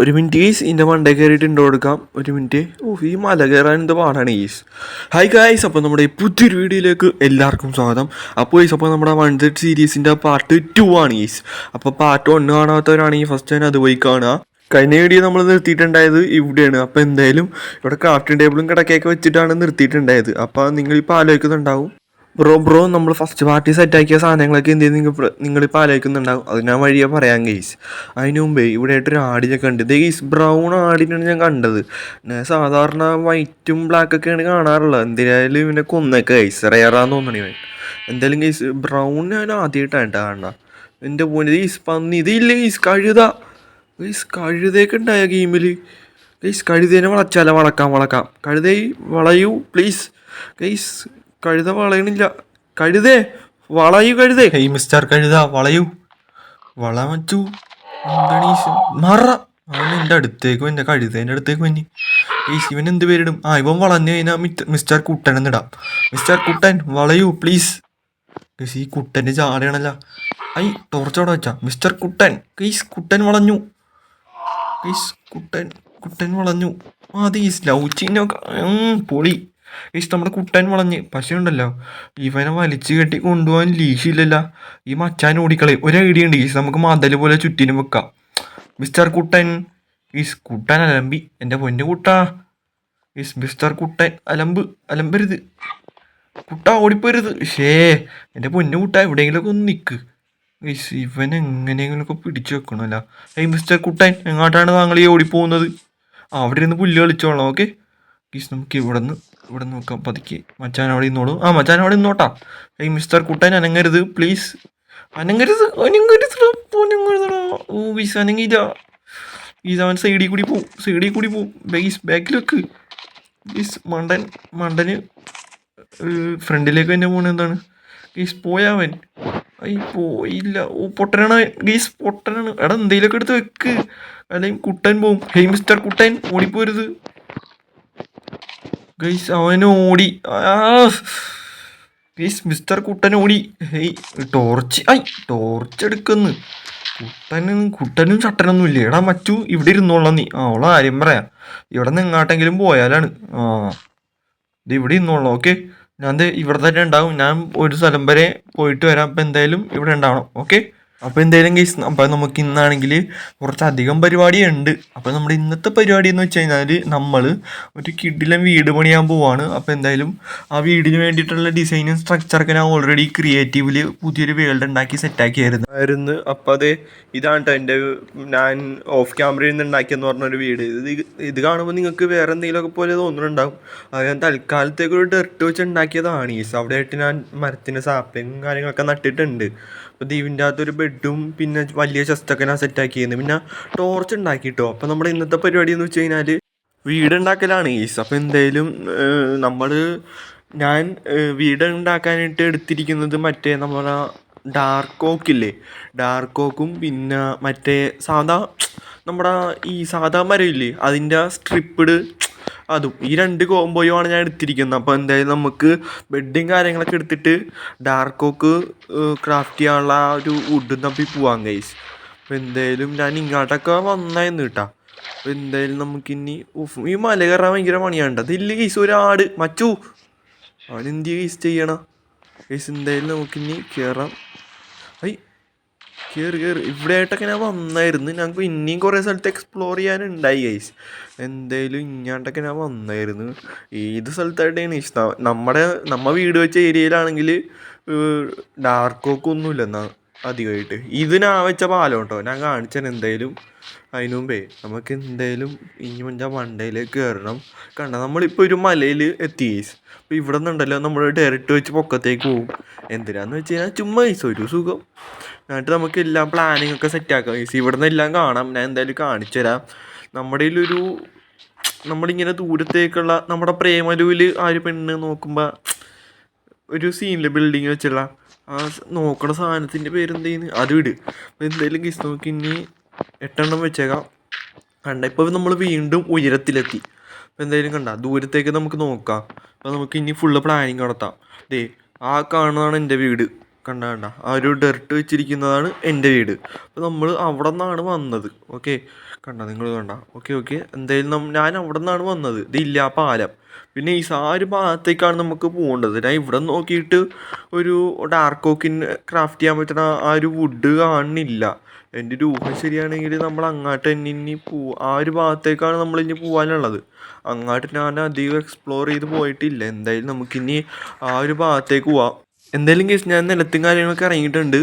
ഒരു minute is ഇതിന്റെ മണ്ട കയറിയിട്ട് ഇണ്ടോ കൊടുക്കാം ഒരു മിനിറ്റ്. ഓ ഈ മല കയറാൻ എന്ത് പാടാണ് ഈസ് ഹൈ ഗായ്സ് അപ്പോൾ നമ്മുടെ പുതിയൊരു വീഡിയോയിലേക്ക് എല്ലാവർക്കും സ്വാഗതം. അപ്പോൾ ഈസ് അപ്പോൾ നമ്മുടെ വൺ സെറ്റ് സീരീസിന്റെ പാർട്ട് ടു ആണ് ഈസ് അപ്പോൾ പാർട്ട് വൺ കാണാത്തവരാണെങ്കിൽ ഫസ്റ്റ് തന്നെ അത് പോയി കാണുക. കഴിഞ്ഞ വീഡിയോ നമ്മൾ നിർത്തിയിട്ടുണ്ടായത് ഇവിടെയാണ്. അപ്പോൾ എന്തായാലും ഇവിടെ ക്രാഫ്റ്റിംഗ് ടേബിളും കിടക്കയൊക്കെ വെച്ചിട്ടാണ് നിർത്തിയിട്ടുണ്ടായത്. അപ്പോൾ നിങ്ങളിപ്പോൾ ആലോചിക്കുന്നുണ്ടാവും. ബ്രോ ബ്രോ നമ്മൾ ഫസ്റ്റ് പാർട്ടി സെറ്റാക്കിയ സാധനങ്ങളൊക്കെ എന്ത് ചെയ്ത് നിങ്ങൾ നിങ്ങളിപ്പോൾ ആലോചിക്കുന്നുണ്ടാവും. അത് ഞാൻ വഴിയെ പറയാം ഗെയ്സ് അതിന് മുമ്പേ ഇവിടെ ആയിട്ടൊരു ആടിനെ കണ്ടത് ഗെയ്സ് ബ്രൗൺ ആടിനാണ് ഞാൻ കണ്ടത്. സാധാരണ വൈറ്റും ബ്ലാക്ക് ബ്ലാക്കൊക്കെയാണ് കാണാറുള്ളത്. എന്തായാലും ഇവനെ കൊന്നൊക്കെ ഗെയ്സ് റയറാന്ന് തോന്നണേ എന്തായാലും ഗെയ്സ് ബ്രൗൺ ഞാൻ ആദ്യമായിട്ടാണ് കാണുക എന്റെ പോയിന്റ് ഗെയ്സ് പന്നി. ഇതില്ല ഗെയ്സ് കഴുത? ഗെയ്സ് കഴുതയൊക്കെ ഉണ്ടായ ഗെയിമിൽ ഗെയ്സ് കഴുതേനെ വളച്ചാലോ? വളക്കാം വളക്കാം. കഴുതേ വളയൂ പ്ലീസ് ഗെയ്സ് കഴുത വളയണില്ല. കഴുതേ വളയൂ കഴുതേ. ഹേയ് മിസ്റ്റർ കഴുത വളയൂ. വള വച്ചു എന്താണ് ഈ മറ. അവൻ എന്റെ അടുത്തേക്ക് എന്റെ കഴുതേന്റെ അടുത്തേക്ക് വന്നി. ഈ ശിവൻ എന്ത് പേരിടും? ആ ഇവൻ വളഞ്ഞു കഴിഞ്ഞാൽ മിസ്റ്റർ കുട്ടൻ എന്നിടാം മിസ്റ്റർ കുട്ടൻ വളയൂ പ്ലീസ് ഈ കുട്ടന്റെ ചാടയാണല്ല. ഐ ടോർച്ചോടെ വെച്ചാ. മിസ്റ്റർ കുട്ടൻ കൈസ് കുട്ടൻ വളഞ്ഞു. ഗയ്സ്, കുട്ടൻ കുട്ടൻ വളഞ്ഞു. അത് ഈ ലൗച്ചിനൊക്കെ പൊളി. ഗയ്സ്, നമ്മുടെ കുട്ടൻ വളഞ്ഞ്. പക്ഷേ ഉണ്ടല്ലോ ഇവനെ വലിച്ചു കെട്ടി കൊണ്ടുപോകാൻ ലീശില്ലല്ല. ഈ മച്ചാൻ ഓടിക്കളയും. ഒരു ഐഡിയ ഉണ്ട് ഈ നമുക്ക് മതൽ പോലെ ചുറ്റിനും വെക്കാം. മിസ്റ്റർ കുട്ടൻ ഈസ് കുട്ടൻ അലമ്പി. എന്റെ പൊന്നു കുട്ടാ. ഈസ് മിസ്റ്റർ കുട്ടൻ അലമ്പ് അലമ്പരുത്. കുട്ട ഓടിപ്പോരുത്. ഷേ എന്റെ പൊന്നു കുട്ട എവിടെയെങ്കിലുമൊക്കെ ഒന്ന് നിൽക്ക് ഈസ് ഇവൻ എങ്ങനെയെങ്കിലുമൊക്കെ പിടിച്ചു വെക്കണമല്ല. ഏയ് മിസ്റ്റർ കുട്ടൻ എങ്ങോട്ടാണ് താങ്കൾ ഈ ഓടിപ്പോകുന്നത്? അവിടെ ഇരുന്ന് പുല്ല് കളിച്ചോളാം ഓക്കെ? ഈസ് നമുക്ക് ഇവിടെ നിന്ന് ഇവിടെ നോക്കാം പതുക്കെ. മച്ചാൻ അവിടെ നിന്നോളൂ ആ മച്ചാൻ അവിടെ നിന്നോട്ടാ ഈ മിസ്റ്റർ കുട്ടൻ അനങ്ങരുത് പ്ലീസ് അനങ്ങരുത് അനങ്ങരുത് അനങ്ങരുതടാ ഓ ഈസ് അനങ്ങിയില്ല. ഈസ് അവൻ സൈഡിൽ കൂടി പോവും സൈഡിൽ കൂടി പോവും. ബേസ് ബാക്കിൽ വെക്ക്. ഈസ് മണ്ടൻ മണ്ടന് ഫ്രണ്ടിലേക്ക് തന്നെ പോണ എന്താണ്? ഗീസ് പോയാവൻ ഐ പോയില്ല. ഓ പൊട്ടനാണ്. ഗീസ് പൊട്ടനാണ്. എടാ എന്തെങ്കിലുമൊക്കെ എടുത്ത് വെക്ക്. അല്ലെങ്കിൽ കുട്ടൻ പോവും. ഹേയ് മിസ്റ്റർ കുട്ടൻ ഓടിപ്പോരുത്. ഗൈസ് അവന് ഓടി. ഗൈസ് മിസ്റ്റർ കുട്ടൻ ഓടി. ഹേയ് ടോർച്ച് ഐ ടോർച്ച് എടുക്കുന്നു. കുട്ടനും കുട്ടനും ചട്ടനൊന്നും ഇല്ല. എടാ മച്ചു ഇവിടെ ഇരുന്നോളാം നീ. ആ അവളെ ആര്യം പറയാം. ഇവിടെ നിന്ന് എങ്ങാട്ടെങ്കിലും പോയാലാണ്. ആ ഇത് ഇവിടെ ഇരുന്നോളാം ഓക്കെ? ഞാൻ ഇവിടെ തന്നെ ഉണ്ടാവും. ഞാൻ ഒരു സ്ഥലം വരെ പോയിട്ട് വരാം. അപ്പം എന്തായാലും ഇവിടെ ഉണ്ടാവണം ഓക്കെ? അപ്പോൾ എന്തായാലും കേസ് അപ്പം നമുക്ക് ഇന്നാണെങ്കിൽ കുറച്ചധികം പരിപാടി ഉണ്ട് അപ്പോൾ നമ്മുടെ ഇന്നത്തെ പരിപാടി എന്ന് വെച്ച് കഴിഞ്ഞാൽ നമ്മൾ ഒരു കിഡിലും വീട് പണിയാൻ പോവാണ്. അപ്പോൾ എന്തായാലും ആ വീടിന് വേണ്ടിയിട്ടുള്ള ഡിസൈനും സ്ട്രക്ചറൊക്കെ ഞാൻ ഓൾറെഡി ക്രിയേറ്റീവിൽ പുതിയൊരു വേൾഡ് ഉണ്ടാക്കി സെറ്റാക്കിയായിരുന്നു ആയിരുന്നു. അപ്പോൾ അത് ഇതാണ് എന്റെ ഞാൻ ഓഫ് ക്യാമറയിൽ നിന്ന് ഉണ്ടാക്കിയെന്ന് പറഞ്ഞൊരു വീട്. ഇത് ഇത് കാണുമ്പോൾ നിങ്ങൾക്ക് വേറെ എന്തെങ്കിലുമൊക്കെ പോലെ തോന്നുന്നുണ്ടാവും. അത് ഞാൻ തൽക്കാലത്തേക്ക് ഒരു ഡെർട്ട് വെച്ച് ഉണ്ടാക്കിയതാണ്. ഈ അവിടെ ആയിട്ട് ഞാൻ മരത്തിന്റെ സാപ്ലിങ്ങും കാര്യങ്ങളൊക്കെ നട്ടിട്ടുണ്ട്. അപ്പോൾ ദീപിന്റെ അകത്തൊരു ബെഡും പിന്നെ വലിയ ചെസ്റ്റൊക്കെ ഞാൻ സെറ്റാക്കിയിരുന്നു പിന്നെ ടോർച്ച് ഉണ്ടാക്കിട്ടോ. അപ്പോൾ നമ്മുടെ ഇന്നത്തെ പരിപാടി എന്ന് വെച്ച് കഴിഞ്ഞാൽ വീടുണ്ടാക്കലാണ് ഈസ്. അപ്പോൾ എന്തായാലും നമ്മൾ ഞാൻ വീട് ഉണ്ടാക്കാനായിട്ട് എടുത്തിരിക്കുന്നത് മറ്റേ നമ്മളെ ഡാർക്ക് ഓക്കില്ലേ ഡാർക്ക് ഓക്കും പിന്നെ മറ്റേ സാധാ നമ്മുടെ ഈ സാധാ മരം ഇല്ലേ അതിന്റെ സ്ട്രിപ്പിഡ് അതും. ഈ രണ്ട് കോംബോയും ആണ് ഞാൻ എടുത്തിരിക്കുന്നത്. അപ്പോൾ എന്തായാലും നമുക്ക് ബെഡും കാര്യങ്ങളൊക്കെ എടുത്തിട്ട് ഡാർക്ക് ഓക്ക് ക്രാഫ്റ്റ് ചെയ്യാനുള്ള ആ ഒരു വുഡും തപ്പി പോവാം ഗൈസ് അപ്പോൾ എന്തായാലും ഞാൻ ഇങ്ങോട്ടൊക്കെ വന്നായിരുന്നു കേട്ടാ. അപ്പോൾ എന്തായാലും നമുക്കിനി ഈ മല കയറാൻ ഭയങ്കര പണിയാണ് അതില്ല ഗൈസ് ഒരാട് മച്ചു. അവൻ എന്ത് ഗൈസ് ചെയ്യണം? ഗൈസ് എന്തായാലും നമുക്കിനി കയറാം കയറി കയറി ഇവിടെ ആയിട്ടൊക്കെ ഞാൻ വന്നായിരുന്നു. ഞങ്ങൾക്ക് ഇനിയും കുറേ സ്ഥലത്ത് എക്സ്പ്ലോർ ചെയ്യാനുണ്ടായി ഗൈസ് എന്തായാലും ഇങ്ങാണ്ടൊക്കെ ഞാൻ വന്നായിരുന്നു. ഏത് സ്ഥലത്തായിട്ടാണ് ഇഷ്ടം നമ്മുടെ നമ്മ വീട് വെച്ച ഏരിയയിലാണെങ്കിൽ ഡാർക്ക് ഡാർക്കോക്ക് ഒന്നുമില്ല എന്നാ അധികമായിട്ട്. ഇതിനാ വെച്ച പാലം കേട്ടോ ഞാൻ കാണിച്ചാൽ എന്തായാലും. അതിന് മുമ്പേ നമുക്ക് എന്തായാലും ഇനി മുഞ്ചാ മണ്ടയിലേക്ക് കയറണം കണ്ട? നമ്മളിപ്പോൾ ഒരു മലയിൽ എത്തി അപ്പോൾ ഇവിടെ നിന്നുണ്ടല്ലോ നമ്മൾ ഡയറക്റ്റ് വെച്ച് പൊക്കത്തേക്ക് പോകും എന്തിനാന്ന് വെച്ച് കഴിഞ്ഞാൽ ചുമ്മാ ഒരു സുഖം. എന്നിട്ട് നമുക്ക് എല്ലാം പ്ലാനിങ് ഒക്കെ സെറ്റാക്കാം ഈസി ഇവിടെ നിന്ന് എല്ലാം കാണാം. ഞാൻ എന്തായാലും കാണിച്ചു തരാം. നമ്മുടെ ഒരു നമ്മളിങ്ങനെ ദൂരത്തേക്കുള്ള നമ്മുടെ പ്രേമലുവിൽ ആ ഒരു പെണ്ണ് നോക്കുമ്പോൾ ഒരു സീനിൽ ബിൽഡിങ് വെച്ചുള്ള ആ നോക്കണ സാധനത്തിന്റെ പേരെന്തേന്ന് അത് വിട്. അപ്പോൾ എന്തായാലും ഗിസ് നോക്കി ഇനി എട്ടെണ്ണം വെച്ചേക്കാം. കണ്ട? ഇപ്പോൾ നമ്മൾ വീണ്ടും ഉയരത്തിലെത്തി. അപ്പോൾ എന്തായാലും കണ്ട? ദൂരത്തേക്ക് നമുക്ക് നോക്കാം. അപ്പോൾ നമുക്ക് ഇനി ഫുള്ള് പ്ലാനിങ് നടത്താം. ദേ ആ കാണുന്നതാണ് എന്റെ വീട്. കണ്ട കണ്ട ആ ഒരു ഡെർട്ട് വെച്ചിരിക്കുന്നതാണ് എന്റെ വീട്. അപ്പോൾ നമ്മൾ അവിടെ നിന്നാണ് വന്നത്. ഓക്കെ? കണ്ട നിങ്ങൾ കണ്ട. Okay okay. എന്തായാലും ഞാൻ അവിടെ നിന്നാണ് വന്നത് ഇതില്ല പാലം. പിന്നെ ഈ ആ ഒരു ഭാഗത്തേക്കാണ് നമുക്ക് പോകേണ്ടത്. ഞാൻ ഇവിടെ നോക്കിയിട്ട് ഒരു ഡാർക്ക് ഓക്കിന് ക്രാഫ്റ്റ് ചെയ്യാൻ പറ്റുന്ന ആ ഒരു വുഡ് കാണുന്നില്ല എന്റെ ഒരു ഊഹം ശരിയാണെങ്കിൽ നമ്മൾ അങ്ങോട്ട് തന്നെ ഇനി പോ ആ ഒരു ഭാഗത്തേക്കാണ് നമ്മൾ ഇനി പോകാനുള്ളത്. അങ്ങോട്ട് ഞാൻ അധികം എക്സ്പ്ലോർ ചെയ്ത് പോയിട്ടില്ല. എന്തായാലും നമുക്കിനി ആ ഒരു ഭാഗത്തേക്ക് പോവാം. എന്തായാലും കേസ് ഞാൻ നിലത്തും കാര്യങ്ങളൊക്കെ ഇറങ്ങിയിട്ടുണ്ട്.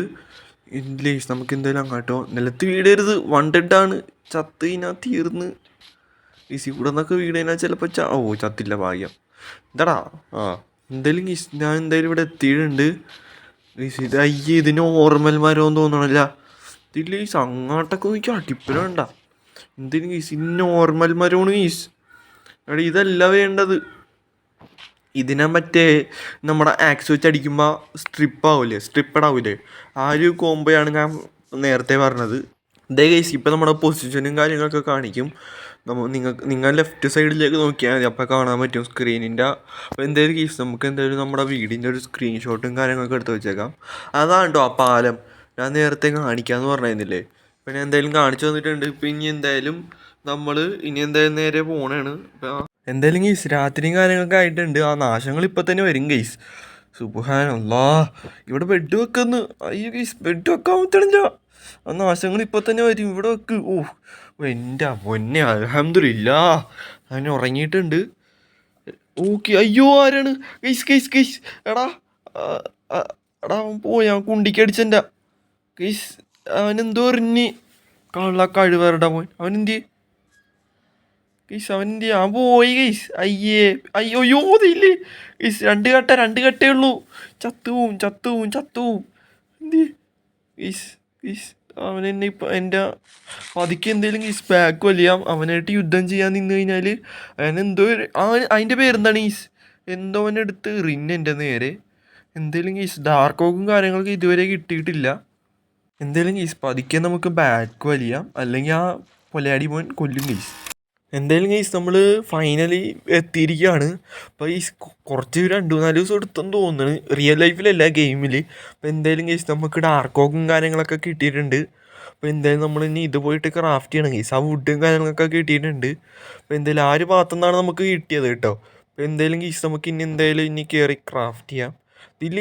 ഇല്ലേ നമുക്ക് എന്തായാലും അങ്ങോട്ടോ. നിലത്ത് വീടരുത്. ഡെഡാണ് ചത്ത് കഴിഞ്ഞാൽ തീർന്ന്. ഈ ഇവിടെ നിന്നൊക്കെ വീട് കഴിഞ്ഞാൽ ചിലപ്പോൾ ചാ ഓ ചത്തില്ല ഭാഗ്യം. എന്താടാ? ആ എന്തായാലും കേസ് ഞാൻ എന്തായാലും ഇവിടെ എത്തിയിട്ടുണ്ട്. ഇത് അയ്യേ ഇതിന് ഓർമ്മൽ മരമെന്ന് തോന്നണല്ല. ഇതില്ല ഈസ് അങ്ങോട്ടൊക്കെ നോക്കി അടിപ്പനുണ്ട എന്തിനും കേസ് ഇന്ന ഓർമ്മൽ മരമാണ് ഈസ് എടാ ഇതല്ല വേണ്ടത്. ഇതിനെ മറ്റേ നമ്മുടെ ആക്സ് വെച്ച് അടിക്കുമ്പോൾ സ്ട്രിപ്പ് ആവില്ലേ സ്ട്രിപ്പഡ് ആവില്ലേ ആ ഒരു കോംബോയാണ് ഞാൻ നേരത്തെ പറഞ്ഞത്. ഇതേ കേസ് ഇപ്പം നമ്മുടെ പൊസിഷനും കാര്യങ്ങളൊക്കെ കാണിക്കും. നമ്മൾ നിങ്ങൾക്ക് നിങ്ങൾ ലെഫ്റ്റ് സൈഡിലേക്ക് നോക്കിയാൽ മതി. അപ്പോൾ കാണാൻ പറ്റും സ്ക്രീനിന്റെ അപ്പോൾ എന്തായാലും കേസ് നമുക്ക് എന്തായാലും നമ്മുടെ വീടിന്റെ ഒരു സ്ക്രീൻഷോട്ടും കാര്യങ്ങളൊക്കെ എടുത്ത് വെച്ചേക്കാം. അതാണ് കേട്ടോ ആ പാലം. ഞാൻ നേരത്തെ കാണിക്കാമെന്ന് പറഞ്ഞിരുന്നില്ലേ? പിന്നെ എന്തായാലും കാണിച്ചു തന്നിട്ടുണ്ട്. ഇപ്പം ഇനി എന്തായാലും നമ്മൾ ഇനി എന്തായാലും നേരെ പോകണേണ് എന്തായാലും ഗെയ്സ് രാത്രിയും കാര്യങ്ങളൊക്കെ ആയിട്ടുണ്ട്. ആ നാശങ്ങൾ ഇപ്പം തന്നെ വരും ഗൈസ് സുബാനല്ലാ ഇവിടെ ബെഡ് വെക്കുന്നു. അയ്യോ ഗെയ്സ് ബെഡ് വെക്കാൻ പറ്റണില്ല. ആ നാശങ്ങൾ ഇപ്പം തന്നെ വരും. ഇവിടെ വെക്ക്. ഓ എന്റെ പൊന്നെ അലഹമില്ല ഞാൻ ഉറങ്ങിയിട്ടുണ്ട്. ഓക്കെ അയ്യോ ആരാണ്? Guys guys guys. എടാ എടാ അവൻ പോയി. അവൻ കുണ്ടിക്കടിച്ചെന്റെ ഗെയ്സ് അവനെന്തോ എറിഞ്ഞ്. കള്ള കഴിവരടാ പോയി അവനെന്തി ഗൈസ് അവന്റെ ആ പോയി ഗൈസ് അയ്യേ അയ്യോ അയ്യോ ഇതില്ലേ ഗൈസ് രണ്ട് കട്ട രണ്ട് കട്ടേ ഉള്ളൂ. ചത്തുവും ചത്തുവും ചത്തുവും എന്ത്? ഗൈസ് ഗൈസ് അവൻ എന്നെ ഇപ്പം എന്റെ പതുക്കെ എന്തെങ്കിലും ഗീസ് ബാക്ക് വലിയാം അവനായിട്ട് യുദ്ധം ചെയ്യാൻ നിന്ന് കഴിഞ്ഞാൽ ഒരു- അവൻ അതിന്റെ പേരെന്താണ് ഗീസ് എന്തോ അവനെടുത്ത് റിൻ എന്റെ നേരെ. എന്തേലും ഗീസ് ഡാർക്ക് ഓക്കും കാര്യങ്ങളൊക്കെ ഇതുവരെ കിട്ടിയിട്ടില്ല. എന്തേലും ഗീസ് പതുക്കെ നമുക്ക് ബാക്ക് വലിയാം അല്ലെങ്കിൽ ആ കൊലയാടി മോൻ കൊല്ലും ഗൈസ് എന്തായാലും ഗൈസ് നമ്മൾ ഫൈനലി എത്തിയിരിക്കുകയാണ്. അപ്പോൾ ഈ കുറച്ച് രണ്ട് മൂന്നാൽ ദിവസം എടുത്തെന്ന് തോന്നുന്നു. റിയൽ ലൈഫിലല്ല ഗെയിമിൽ അപ്പോൾ എന്തായാലും ഗൈസ് നമുക്ക് ഡാർക്കോക്കും കാര്യങ്ങളൊക്കെ കിട്ടിയിട്ടുണ്ട്. അപ്പോൾ എന്തായാലും നമ്മൾ ഇനി ഇത് പോയിട്ട് ക്രാഫ്റ്റ് ചെയ്യണം ഗൈസ് ആ വുഡും കാര്യങ്ങളൊക്കെ കിട്ടിയിട്ടുണ്ട്. അപ്പോൾ എന്തായാലും ആ ഒരു ഭാഗത്തു നിന്നാണ് നമുക്ക് കിട്ടിയത് കേട്ടോ. അപ്പോൾ എന്തായാലും ഗൈസ് നമുക്ക് ഇനി എന്തായാലും ഇനി കയറി ക്രാഫ്റ്റ് ചെയ്യാം. ഇതിൽ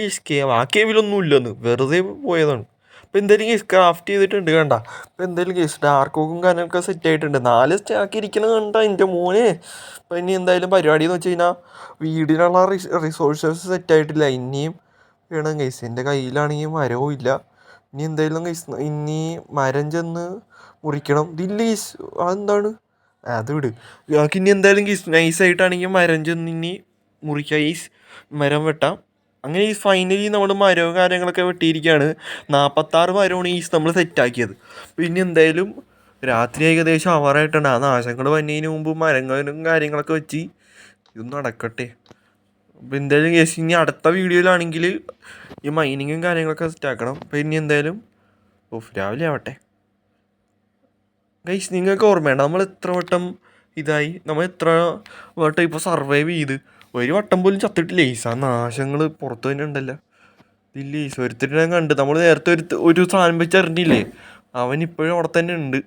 ആ കേവിലൊന്നും ഇല്ലെന്ന്. വെറുതെ പോയതാണ്. അപ്പോൾ എന്തായാലും കേസ് ക്രാഫ്റ്റ് ചെയ്തിട്ടുണ്ട് കണ്ട? അപ്പോൾ എന്തായാലും കേസ് ഡാർക്ക് ഓക്കും കാര്യങ്ങളൊക്കെ സെറ്റ് ആയിട്ടുണ്ട്. നാല് സ്റ്റാക്ക് ഇരിക്കണ കണ്ട എന്റെ മോനെ. അപ്പോൾ ഇനി എന്തായാലും പരിപാടി എന്ന് വെച്ച് കഴിഞ്ഞാൽ വീടിനുള്ള റിസോഴ്സസ് സെറ്റ് ആയിട്ടില്ല. ഇനിയും വേണം കേസ് എന്റെ കയ്യിലാണെങ്കിൽ മരവും ഇല്ല. ഇനി എന്തായാലും കേസ് ഇനി മരം ചെന്ന് മുറിക്കണം. ഇതില്ല കേസ് അതെന്താണ്? അത് വിട്. ഇനി എന്തായാലും കേസ് നൈസായിട്ടാണെങ്കിൽ മരം ചെന്ന് ഇനി മുറിക്കാം ഈ മരം വെട്ടാം. അങ്ങനെ ഈ ഫൈനലി നമ്മൾ മരവും കാര്യങ്ങളൊക്കെ വെട്ടിയിരിക്കുകയാണ്. നാൽപ്പത്താറ് മരമാണ് ഈ നമ്മൾ സെറ്റാക്കിയത് പിന്നെ എന്തായാലും രാത്രി ഏകദേശം ആവാറായിട്ടുണ്ട് ആ നാശങ്ങൾ വന്നതിന് മുമ്പ് മരങ്ങളും കാര്യങ്ങളൊക്കെ വെച്ച് ഇതൊന്നും നടക്കട്ടെ. അപ്പോൾ എന്തായാലും കേസ് ഇനി അടുത്ത വീഡിയോയിലാണെങ്കിൽ ഈ മൈനിങ്ങും കാര്യങ്ങളൊക്കെ സെറ്റാക്കണം അപ്പോൾ ഇനി എന്തായാലും ഓഫ് രാവിലെ ആവട്ടെ. ഗൈസ് നിങ്ങൾക്ക് ഓർമ്മയുണ്ട്? നമ്മൾ എത്ര വട്ടം ഇതായി? നമ്മൾ എത്ര വട്ടം ഇപ്പോൾ സർവൈവ് ചെയ്ത്? ഒരു വട്ടം പോലും ചത്തിട്ടില്ല. ഈസ നാശങ്ങൾ പുറത്ത് തന്നെ ഉണ്ടല്ലോ ഇല്ല ഈസ ഒരുത്തിട്ട് ഞാൻ കണ്ട്. നമ്മൾ നേരത്തെ ഒരു ഒരു സാധനം വെച്ച് അറിഞ്ഞില്ലേ? അവൻ ഇപ്പോഴും അവിടെ തന്നെ ഉണ്ട്.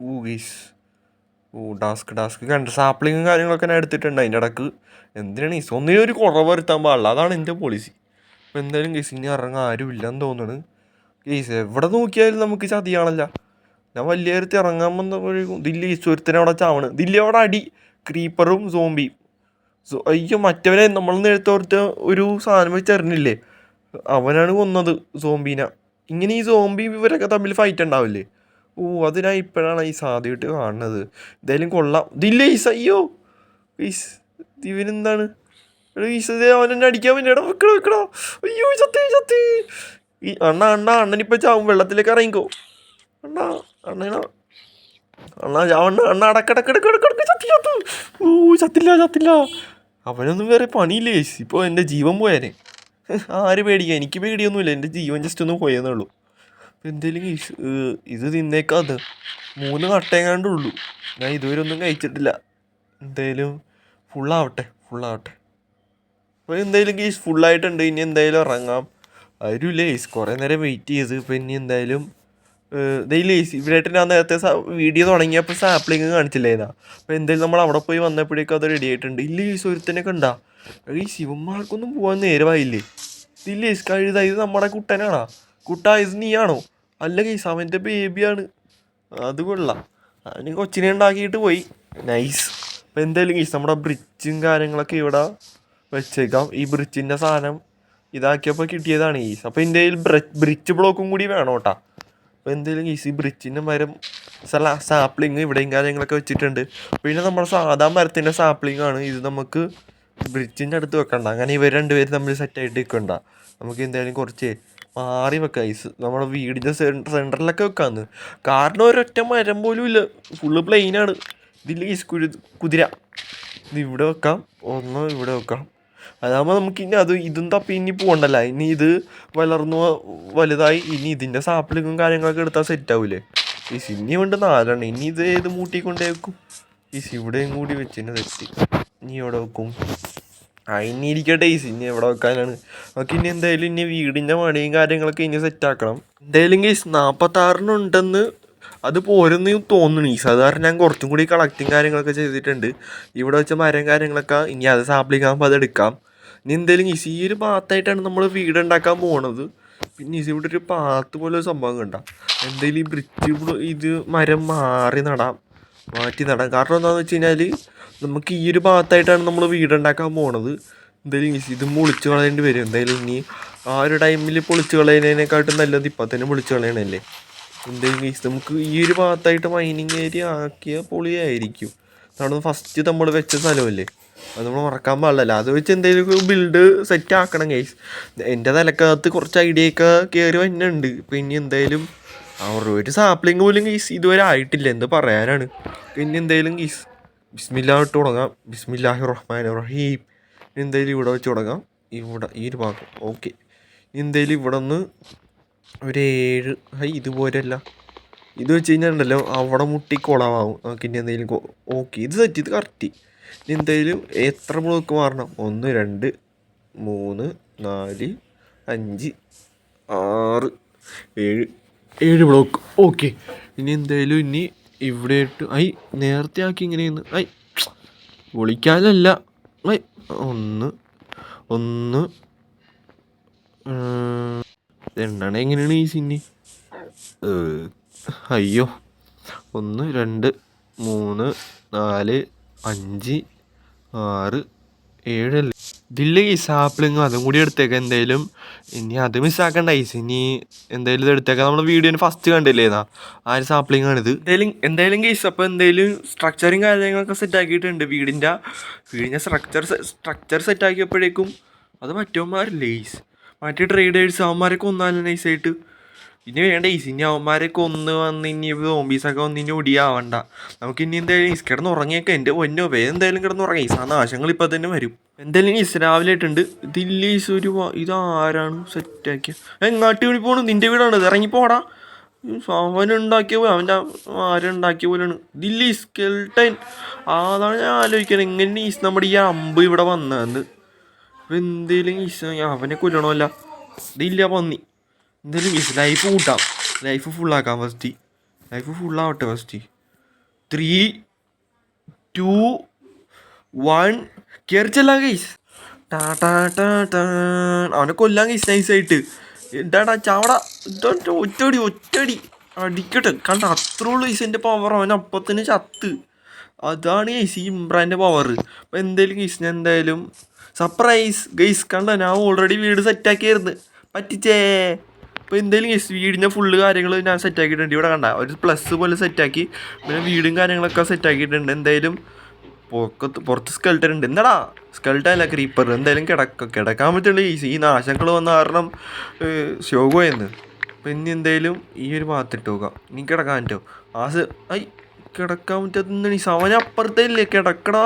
ഊ ഗീസ് ഓ ടാസ്ക് ടാസ്ക് കണ്ട് സാപ്ലിങ്ങും കാര്യങ്ങളൊക്കെ ഞാൻ എടുത്തിട്ടുണ്ട്. അതിന്റെ ഇടയ്ക്ക് എന്തിനാണ് ഈസ് ഒന്നിനും ഒരു കുറവ് വരുത്താൻ പാടില്ല. അതാണ് എന്റെ പോളിസി അപ്പോൾ എന്തായാലും ഗീസ് ഇനി ഇറങ്ങാൻ ആരും ഇല്ലെന്ന് തോന്നുന്നു ഗീസ് എവിടെ നോക്കിയാലും നമുക്ക് ചതിയാണല്ല. ഞാൻ വലിയ നേരത്തെ ഇറങ്ങാൻ വന്നപ്പോഴേക്കും ദില്ലി ഈസ് ഒരുത്തനെ അവിടെ ചാവണ്. ദില്ലി അവിടെ അടി. ക്രീപ്പറും സോംബിയും സോ അയ്യോ മറ്റവനെ നമ്മൾ നേരത്തെ ഓർത്ത ഒരു സാധനം വെച്ച് എറിഞ്ഞില്ലേ? അവനാണ് കൊന്നത് സോംബീന. ഇങ്ങനെ ഈ സോംബി ഇവരൊക്കെ തമ്മിൽ ഫൈറ്റ് ഉണ്ടാവില്ലേ? ഓ അതിനാ ഇപ്പോഴാണ് ഈ സാധ്യമായിട്ട് കാണുന്നത്. എന്തായാലും കൊള്ളാം. ഇതില്ല ഈസ്? അയ്യോ ഈസ് ഇവനെന്താണ്? ഈസേ അവൻ എന്നെ അടിക്കാൻ വേണ്ടി എടാ വെക്കടോ വെക്കടോ. അയ്യോ ചത്തി ചത്തി. ഈ അണ്ണ അണ്ണ അണ്ണനിപ്പോൾ ചാവും വെള്ളത്തിലേക്ക് ഇറങ്ങിക്കോ. അണ്ണ അണ്ണ അണ്ണാ അണ്ണ അണ്ണ അടക്കടക്കടക്കടക്കടക്ക് ചത്തി ചത്തു. ഓ ചത്തില്ല ചത്തില്ല. അവനൊന്നും വേറെ പണിയില്ലേ? ഇപ്പോൾ എന്റെ ജീവൻ പോയാലേ ആര് പേടിക്കുക എനിക്ക് പേടിയൊന്നുമില്ല. എന്റെ ജീവൻ ജസ്റ്റ് ഒന്ന് പോയെന്നേ ഉള്ളൂ. ഏഹ് ഇത് തിന്നേക്കാത്. മൂന്ന് കട്ടയെങ്ങാണ്ടേ ഉള്ളൂ. ഞാൻ ഇതുവരെ ഒന്നും കഴിച്ചിട്ടില്ല. എന്തായാലും ഫുള്ളാവട്ടെ ഫുള്ളാവട്ടെ അപ്പോൾ എന്തായാലും കേസ് ഫുള്ളായിട്ടുണ്ട് ഇനി എന്തായാലും ഇറങ്ങാം. കേസ് കുറേ നേരം വെയിറ്റ് ചെയ്ത്. ഇപ്പോൾ ഇനി എന്തായാലും ഡെയിലി ഇവരായിട്ട് ഞാൻ നേരത്തെ വീഡിയോ തുടങ്ങിയപ്പോൾ സാപ്ലിങ് കാണിച്ചില്ലേന്നാ. അപ്പോൾ എന്തായാലും നമ്മൾ അവിടെ പോയി വന്നപ്പോഴേക്കും അത് റെഡി ആയിട്ടുണ്ട്. ഇല്ല ഈ ഒരുത്തനെ കണ്ടാ ഈ ശിവന്മാർക്കൊന്നും പോകാൻ നേരമായില്ലേ? ഇല്ല കഴുത ഇത് നമ്മുടെ കുട്ടനാണോ. കുട്ട ഇത് നീയാണോ? അല്ല കേസ് അവന്റെ ബേബിയാണ് അത് കൊള്ളാം. അവന് കൊച്ചിനെ ഉണ്ടാക്കിയിട്ട് പോയി. നൈസ് അപ്പോൾ എന്തായാലും കേസ് നമ്മുടെ ബ്രിഡ്ജും കാര്യങ്ങളൊക്കെ ഇവിടെ വെച്ചേക്കാം. ഈ ബ്രിഡ്ജിന്റെ സാധനം ഇതാക്കിയപ്പോൾ കിട്ടിയതാണ് ഈസ് അപ്പോൾ കയ്യിൽ ബ്രിഡ്ജ് ബ്ലോക്കും കൂടി വേണം കേട്ടാ അപ്പോൾ എന്തെങ്കിലും ഈസി ബ്രിഡ്ജിന്റെ മരം സല സാപ്ലിങ് ഇവിടെയും കാര്യങ്ങളൊക്കെ വെച്ചിട്ടുണ്ട്. പിന്നെ നമ്മുടെ സാധാ മരത്തിന്റെ സാപ്ലിംഗ് ആണ്. ഇത് നമുക്ക് ബ്രിഡ്ജിന്റെ അടുത്ത് വെക്കണ്ട. അങ്ങനെ ഇവർ രണ്ടുപേരും തമ്മിൽ സെറ്റായിട്ട് വെക്കണ്ട നമുക്ക് എന്തായാലും കുറച്ച് മാറി വെക്കാം. ഈ നമ്മുടെ വീടിന്റെ സെന്ററിലൊക്കെ വെക്കാമെന്ന് കാരണം ഒരൊറ്റ മരം പോലും ഇല്ല. ഫുള്ള് പ്ലെയിനാണ് ഇതിൽ കുരു കുതിര. ഇത് ഇവിടെ വെക്കാം. ഒന്ന് ഇവിടെ വെക്കാം. അതാകുമ്പോൾ നമുക്ക് ഇനി അത് ഇതും തപ്പി ഇനി പോകണ്ടല്ല ഇനി ഇത് വളർന്നു വലുതായി ഇനി ഇതിന്റെ സാപ്പിളിങ്ങും കാര്യങ്ങളൊക്കെ എടുത്താൽ സെറ്റ് ആവൂലേ? ഈ സിന്നി കൊണ്ട് നാലെണ്ണം ഇനി ഇത് ഏത് മൂട്ടിക്കൊണ്ടേ വെക്കും? ഈ ഇവിടെയും കൂടി വെച്ചിന് തെറ്റി. ഇനി എവിടെ വെക്കും? ആ ഇനി ഇരിക്കട്ടെ ഈ സിന്നി എവിടെ വെക്കാനാണ്. നമുക്ക് ഇനി എന്തായാലും ഇനി വീടിന്റെ മണിയും കാര്യങ്ങളൊക്കെ ഇനി സെറ്റാക്കണം എന്തായാലും കേസ് നാൽപ്പത്താറിനുണ്ടെന്ന് അത് പോരെന്ന് തോന്നുന്നു. സാധാരണ ഞാൻ കുറച്ചും കൂടി കളക്റ്റിങ് കാര്യങ്ങളൊക്കെ ചെയ്തിട്ടുണ്ട്. ഇവിടെ വെച്ച മരം കാര്യങ്ങളൊക്കെ ഇനി അത് സാപ്ലിക്കാകുമ്പോൾ ആകുമ്പോൾ അത് എടുക്കാം. ഇനി എന്തായാലും ഈസി ഈ ഒരു പാത്തായിട്ടാണ് നമ്മൾ വീട് ഉണ്ടാക്കാൻ പോണത്. പിന്നെ ഈസി ഇവിടെ ഒരു പാത്ത് പോലെ ഒരു സംഭവം കണ്ട. എന്തായാലും ഈ ബ്രിഡ്ജ് ഇത് മരം മാറി നടാം മാറ്റി നടാം. കാരണം എന്താണെന്ന് വെച്ച് കഴിഞ്ഞാൽ നമുക്ക് ഈ ഒരു ഭാഗത്തായിട്ടാണ് നമ്മൾ വീടുണ്ടാക്കാൻ പോണത്. എന്തായാലും ഈസി ഇത് പൊളിച്ച് കളയേണ്ടി വരും. എന്തായാലും ഇനി ആ ഒരു ടൈമിൽ പൊളിച്ച് കളയുന്നതിനെക്കാട്ടും നല്ലത് ഇപ്പം തന്നെ പൊളിച്ച് കളയണല്ലേ? എന്തായാലും ഗൈസ് നമുക്ക് ഈ ഒരു ഭാഗത്തായിട്ട് മൈനിങ് ഏരിയ ആക്കിയ പൊളിയായിരിക്കും. അതാണ് ഫസ്റ്റ് നമ്മൾ വെച്ച സ്ഥലമല്ലേ? അത് നമ്മൾ മറക്കാൻ പാടില്ല അത് വെച്ച് എന്തെങ്കിലും ബിൽഡ് സെറ്റ് ആക്കണം ഗൈസ് എന്റെ തലക്കകത്ത് കുറച്ച് ഐഡിയ ഒക്കെ കയറി വരുന്നുണ്ട്. പിന്നെ എന്തായാലും അവരുടെ ഒരു സാപ്ലിങ് പോലും കേസ് ഇതുവരെ ആയിട്ടില്ല. എന്ത് പറയാനാണ്? പിന്നെ എന്തായാലും കേസ് ബിസ്മില്ലാ ഇട്ട് തുടങ്ങാം. ബിസ്മില്ലാഹി റഹ്മാൻ റഹീം എന്തായാലും ഇവിടെ വെച്ച് തുടങ്ങാം. ഇവിടെ ഈ ഒരു ഭാഗം. ഓക്കെ എന്തായാലും ഇവിടെ നിന്ന് ഒരു ഏഴ് ഹൈ ഇതുപോലെയല്ല. ഇത് വെച്ച് കഴിഞ്ഞാൽ അവിടെ മുട്ടി കുളമാവും നമുക്ക് ഇനി എന്തെങ്കിലും ഓക്കെ ഇത് സെറ്റ് ഇത് കറക്റ്റ് ഇനി എന്തെങ്കിലും എത്ര ബ്ലോക്ക് മാറണം? ഒന്ന് രണ്ട് മൂന്ന് നാല് അഞ്ച് ആറ് ഏഴ് ഏഴ് ബ്ലോക്ക് ഓക്കെ. ഇനി എന്തായാലും ഇനി ഇവിടെ ഇട്ട് ഐ നേരത്തെ ആക്കി ഇങ്ങനെയെന്ന് ഐ വിളിക്കാനല്ല. ഐ ഒന്ന് ഒന്ന് എണ്ണണ എങ്ങനെയാണ് ഈ സിന്നി അയ്യോ. ഒന്ന് രണ്ട് മൂന്ന് നാല് അഞ്ച് ആറ് ഏഴല്ലേ? ഇതില്ല ഈ സാപ്പിളിങ്ങും അതും കൂടി എടുത്തേക്ക എന്തായാലും ഇനി അത് മിസ്സാക്കണ്ട. ഐസ് ഇനി എന്തായാലും ഇത് എടുത്തേക്കാം. നമ്മൾ വീഡിയോന് ഫസ്റ്റ് കണ്ടില്ലേന്നാ ആ ഒരു ആണിത്. എന്തായാലും എന്തായാലും കേസ് അപ്പോൾ എന്തായാലും സ്ട്രക്ചറും കാര്യങ്ങളൊക്കെ സെറ്റ് ആക്കിയിട്ടുണ്ട് വീടിന്റെ വീടിന്റെ സ്ട്രക്ചർ സ്ട്രക്ചർ സെറ്റ് ആക്കിയപ്പോഴേക്കും അത് മറ്റവന്മാരില്ലേ? ഈസ് മറ്റേ ട്രേഡേഴ്സ് അവന്മാരൊക്കെ ഒന്നാലും നൈസായിട്ട് ഇനി വേണ്ട ഈസ് ഇനി അവന്മാരൊക്കെ ഒന്ന് വന്ന് ഇനി സോംബീസൊക്കെ വന്ന് ഇനി ഒടിയാവണ്ട. നമുക്ക് ഇനി എന്തായാലും ഈസ് കിടന്ന് ഉറങ്ങിയൊക്കെ. എന്റെ ഒന്നോ വേ എന്തായാലും കിടന്ന് ഉറങ്ങി. ഈസ് ആ നാശങ്ങൾ ഇപ്പം തന്നെ വരും. എന്തായാലും ഈസ് രാവിലെ ആയിട്ടുണ്ട്. ഈസ് ഒരു വ- ഇതാരാണ് സെറ്റാക്കിയ എങ്ങാട്ടി വിളി പോണു. നിന്റെ വീടാണ്. ഇറങ്ങി ഇറങ്ങിപ്പോടാ അവൻ ഉണ്ടാക്കിയ പോലെ അവന്റെ ആരുണ്ടാക്കിയ പോലെയാണ്. ദില്ലീസ് കെൽട്ടൻ അതാണ് ഞാൻ ആലോചിക്കുന്നത് എങ്ങനെ ഈസ് നമ്മുടെ ഈ അമ്പ് ഇവിടെ വന്നതെന്ന്. എന്തേലും ഈസ് അവനെ കൊല്ലണമല്ല. ഇതില്ല പന്നി. എന്തായാലും ഈസ് ലൈഫ് കൂട്ടാം. ലൈഫ് ഫുള്ളാക്കാം ഫസ്റ്റ് ലൈഫ് ഫുള്ളാവട്ടെ ഫസ്റ്റ് ത്രീ ടു വൺ കയറിച്ചല്ല ഗൈസ് ടാ അവനെ കൊല്ലാൻ ഗൈസ് നൈസായിട്ട് എന്താടാ ചാവട. ഒറ്റടി ഒറ്റടി അടിക്കട്ടെ. കണ്ട അത്ര ഉള്ളു ഗൈസ് എന്റെ പവർ അവൻ അപ്പത്തിന് ചത്ത്. അതാണ് ഗൈസ് ഈ ഇമ്രാന്റെ പവർ അപ്പം എന്തായാലും ഈസിന് എന്തായാലും സർപ്രൈസ് ഗൈസ് കണ്ട ഞാൻ ഓൾറെഡി വീട് സെറ്റാക്കിയായിരുന്നു പറ്റിച്ചേ. അപ്പോൾ എന്തായാലും ഗൈസ് വീടിന്റെ ഫുള്ള് കാര്യങ്ങൾ ഞാൻ സെറ്റാക്കിയിട്ടുണ്ട് ഇവിടെ കണ്ട ഒരു പ്ലസ് പോലെ സെറ്റാക്കി പിന്നെ വീടും കാര്യങ്ങളൊക്കെ സെറ്റാക്കിയിട്ടുണ്ട് എന്തായാലും പുറത്ത് പുറത്ത് സ്കെൽട്ടൻ ഉണ്ട്. എന്താടാ? സ്കെൽട്ടൻ അല്ല ക്രീപ്പർ എന്തായാലും കിടക്ക കിടക്കാൻ പറ്റുള്ളൂ ഈ ഈ നാശങ്ങൾ വന്ന കാരണം ശോകമായിരുന്നു ഇനി എന്തായാലും ഈ ഒരു ഭാഗത്തിട്ട് നോക്കാം നീ കിടക്കാൻ പറ്റുമോ ആസ് ഐ കിടക്കാൻ പറ്റാത്ത ഈ സവന അപ്പുറത്തേ ഇല്ലേ? കിടക്കടാ.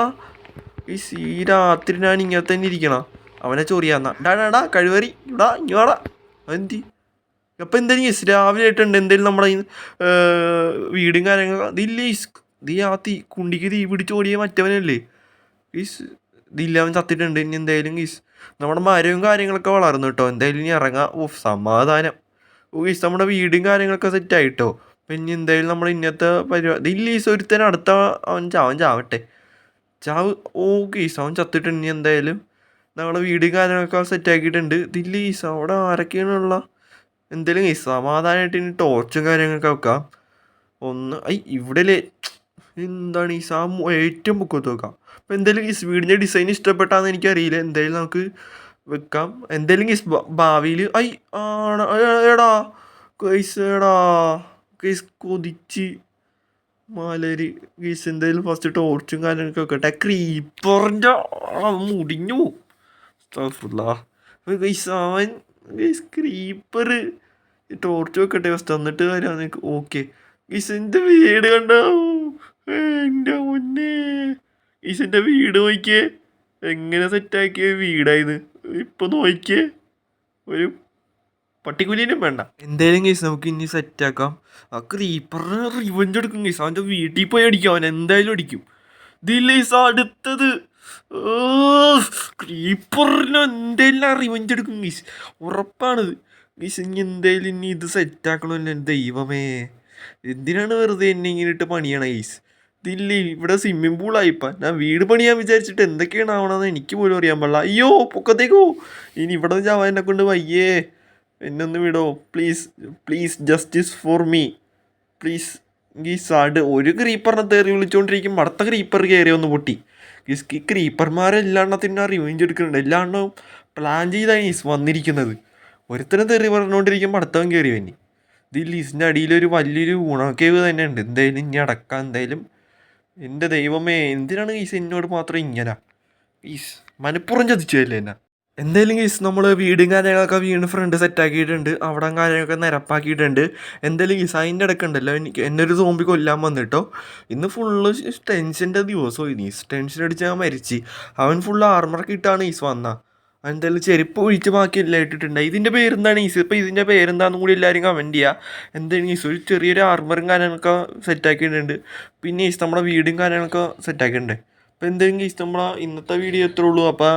ഈ സീ രാത്രി ഞാൻ ഇങ്ങനെ തന്നെ ഇരിക്കണ. അവനെ ചൊറിയാന്ന ഡാ ഡാ ഡാ കഴിവറി. ഇടാ ഇങ്ങോടാ എന്തി അപ്പം എന്തായാലും യെസ് രാവിലെ ആയിട്ടുണ്ട് എന്തായാലും നമ്മുടെ വീടും കാര്യങ്ങളും ഇതില്ല ഈ സ്- ഇത് ഈ ആ തീ കുണ്ടിക്ക് തീ പിടിച്ച് ഓടിയ മറ്റവനല്ലേ? ഈസ് ഇതില്ല അവൻ ചത്തിട്ടുണ്ട്. ഇനി എന്തായാലും ഈസ് നമ്മുടെ മരവും കാര്യങ്ങളൊക്കെ വളർന്നു കേട്ടോ എന്തായാലും ഇനി ഇറങ്ങാം. ഓ സമാധാനം. ഈസ് നമ്മുടെ വീടും കാര്യങ്ങളൊക്കെ സെറ്റ് ആയിട്ടോ പിന്നെ എന്തായാലും നമ്മൾ ഇന്നത്തെ പരിപാടി ഇല്ല ഈസ് ഒരുത്തൻ അടുത്ത അവൻ ചാവൻ ചാവട്ടെ. ചാവ് ഓക്കെ ഗീസ് അവൻ ചത്തിട്ടുണ്ട് ഇനി എന്തായാലും. നമ്മളെ വീടും കാര്യങ്ങളൊക്കെ സെറ്റ് ആക്കിയിട്ടുണ്ട്. ഇതില്ല ഈസ് അവിടെ ആരൊക്കെയാണുള്ള? എന്തെങ്കിലും ഈ സമാധാനമായിട്ട് ഇനി ടോർച്ചും കാര്യങ്ങളൊക്കെ വെക്കാം. ഒന്ന് ഐ ഇവിടെ എന്താണ് ഈ സാ ഏറ്റവും പൊക്കത്ത് വെക്കാം അപ്പോൾ എന്തെങ്കിലും ഈ വീടിന്റെ ഡിസൈൻ ഇഷ്ടപ്പെട്ടാന്ന് എനിക്കറിയില്ല. എന്തായാലും നമുക്ക് വെക്കാം. എന്തെങ്കിലും ഈ ഭാവിയിൽ ഐ ആണ് എടാ ഗൈസ് എടാ കൊതിച്ച്. മലര് ഗൈസ് ഫസ്റ്റ് ടോർച്ചും കാര്യങ്ങളൊക്കെ വെക്കട്ടെ ക്രീപ്പറിന്റെ മുടിഞ്ഞു. ഗൈസ് അവൻ ഗൈസ് ക്രീപ്പർ ടോർച്ച് വെക്കട്ടെ ഫസ്റ്റ് എന്നിട്ട് കാര്യമാണ് ഓക്കെ ഗീസിന്റെ വീട് കണ്ടോ? എന്റെ മുന്നേ ഗീസിന്റെ വീട് നോക്കിയേ. എങ്ങനെ സെറ്റാക്കിയ വീടായത് ഇപ്പം നോക്കിയേ. ഒരു പട്ടിക്കുലിനും വേണ്ട. എന്തേലും കേസ് നമുക്ക് ഇനി സെറ്റാക്കാം ആ ക്രീപ്പറിന് റിവഞ്ച് എടുക്കും കേസ് അവന്റെ വീട്ടിൽ പോയി അടിക്കും. അവൻ എന്തായാലും അടിക്കും. ദിലീസ് അടുത്തത്? ക്രീപ്പറിന് എന്തെല്ലാം റിവഞ്ച് എടുക്കും ഗീസ് ഉറപ്പാണ് ഗീസ് ഇനി എന്തേലും ഇനി ഇത് സെറ്റാക്കണമല്ലോ എന്റെ ദൈവമേ. എന്തിനാണ് വെറുതെ എന്നെ ഇങ്ങനെ ഇട്ട് പണിയണ ഗീസ് ദില്ലി ഇവിടെ സ്വിമ്മിംഗ് പൂളായിപ്പ ഞാൻ വീട് പണിയാൻ വിചാരിച്ചിട്ട് എന്തൊക്കെയാണ് ആവണമെന്ന് എനിക്ക് പോലും അറിയാൻ പാടില്ല. അയ്യോ പൊക്കത്തേക്കോ. ഇനി ഇവിടെ ചാവാൻ എന്നെ കൊണ്ട് വയ്യേ. എന്നെ ഒന്ന് വിടോ. Please please justice for me please ഈ സാഡ് ഒരു ക്രീപ്പറിനെ തേറി വിളിച്ചുകൊണ്ടിരിക്കും അടുത്ത ക്രീപ്പർ കയറി ഒന്ന് പൊട്ടി. ഈ ക്രീപ്പർമാരെല്ലാണ്ണത്തിന്റെ റിവെഞ്ച് എടുക്കുന്നുണ്ട് എല്ലാ എണ്ണവും പ്ലാൻ ചെയ്താണ് ഈസ് വന്നിരിക്കുന്നത്. ഒരുത്തരം തെറി പറഞ്ഞുകൊണ്ടിരിക്കുമ്പോൾ അടുത്തവൻ കയറി വന്നി. ഇത് ലീസിന്റെ അടിയിലൊരു വലിയൊരു ഗുണക്കേവ് തന്നെ ഉണ്ട് എന്തായാലും ഇനി അടക്കാം. എന്തായാലും എന്റെ ദൈവമേ എന്തിനാണ് ഈസ് എന്നോട് മാത്രം ഇങ്ങനെ? ഈസ് മനഃപ്പുറം ചതിച്ചതല്ലേ എന്നെ? എന്തായാലും കേസ് നമ്മൾ വീടും കാര്യങ്ങളൊക്കെ വീണ് ഫ്രണ്ട് സെറ്റാക്കിയിട്ടുണ്ട് അവിടെ കാര്യങ്ങളൊക്കെ നിരപ്പാക്കിയിട്ടുണ്ട്. എന്തായാലും കേസ് അതിന്റെ ഇടയ്ക്കുണ്ടല്ലോ. എനിക്ക് എന്നെ ഒരു സോമ്പി കൊല്ലാൻ വന്നിട്ടോ. ഇന്ന് ഫുള്ള് ടെൻഷന്റെ ദിവസമായി. നീസ് ടെൻഷൻ അടിച്ച് ഞാൻ മരിച്ച്. അവൻ ഫുള്ള് ആർമറൊക്കെ ഇട്ടാണ് ഈസ് വന്ന. എന്തായാലും ചെരുപ്പ് ഒഴിച്ച് ബാക്കി എല്ലാം ഇട്ടിട്ടുണ്ട്. ഇതിന്റെ പേരെന്താണ് ഈസ് ഇപ്പോൾ ഇതിന്റെ പേരെന്താണെന്നും കൂടി എല്ലാവരും കമന്റ് ചെയ്യുക എന്തായാലും ഈസ് ഒരു ചെറിയൊരു ആർമറും കാര്യങ്ങളൊക്കെ സെറ്റാക്കിയിട്ടുണ്ട് പിന്നെ ഈസ് നമ്മുടെ വീടും കാര്യങ്ങളൊക്കെ സെറ്റാക്കിയിട്ടുണ്ട് അപ്പോൾ എന്തെങ്കിലും ഇഷ്ടം ഇന്നത്തെ വീഡിയോ എത്ര ഉള്ളൂ. അപ്പോൾ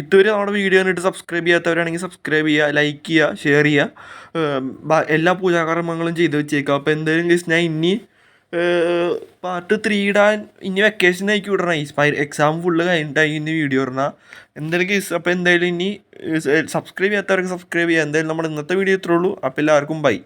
ഇതുവരെ നമ്മുടെ വീഡിയോ കണ്ടിട്ട് സബ്സ്ക്രൈബ് ചെയ്യാത്തവരാണെങ്കിൽ സബ്സ്ക്രൈബ് ചെയ്യുക ലൈക്ക് ചെയ്യുക ഷെയർ ചെയ്യുക. എല്ലാ പൂജാകർമ്മങ്ങളും ചെയ്ത് വെച്ചേക്കാം അപ്പോൾ എന്തെങ്കിലും കേസ് ഞാൻ ഇനി പാർട്ട് ത്രീ ഇടാൻ ഇനി വെക്കേഷൻ ആയിക്കി വിടണം. ഈ എക്സാം ഫുള്ള് കഴിഞ്ഞിട്ടായി ഇനി വീഡിയോ ഇടണം. എന്തായാലും കേസ് അപ്പോൾ എന്തായാലും ഇനി സബ്സ്ക്രൈബ് ചെയ്യാത്തവർക്ക് സബ്സ്ക്രൈബ് ചെയ്യുക. എന്തായാലും നമ്മുടെ ഇന്നത്തെ വീഡിയോ ഇത്രേ ഉള്ളൂ. അപ്പോൾ എല്ലാവർക്കും ബൈ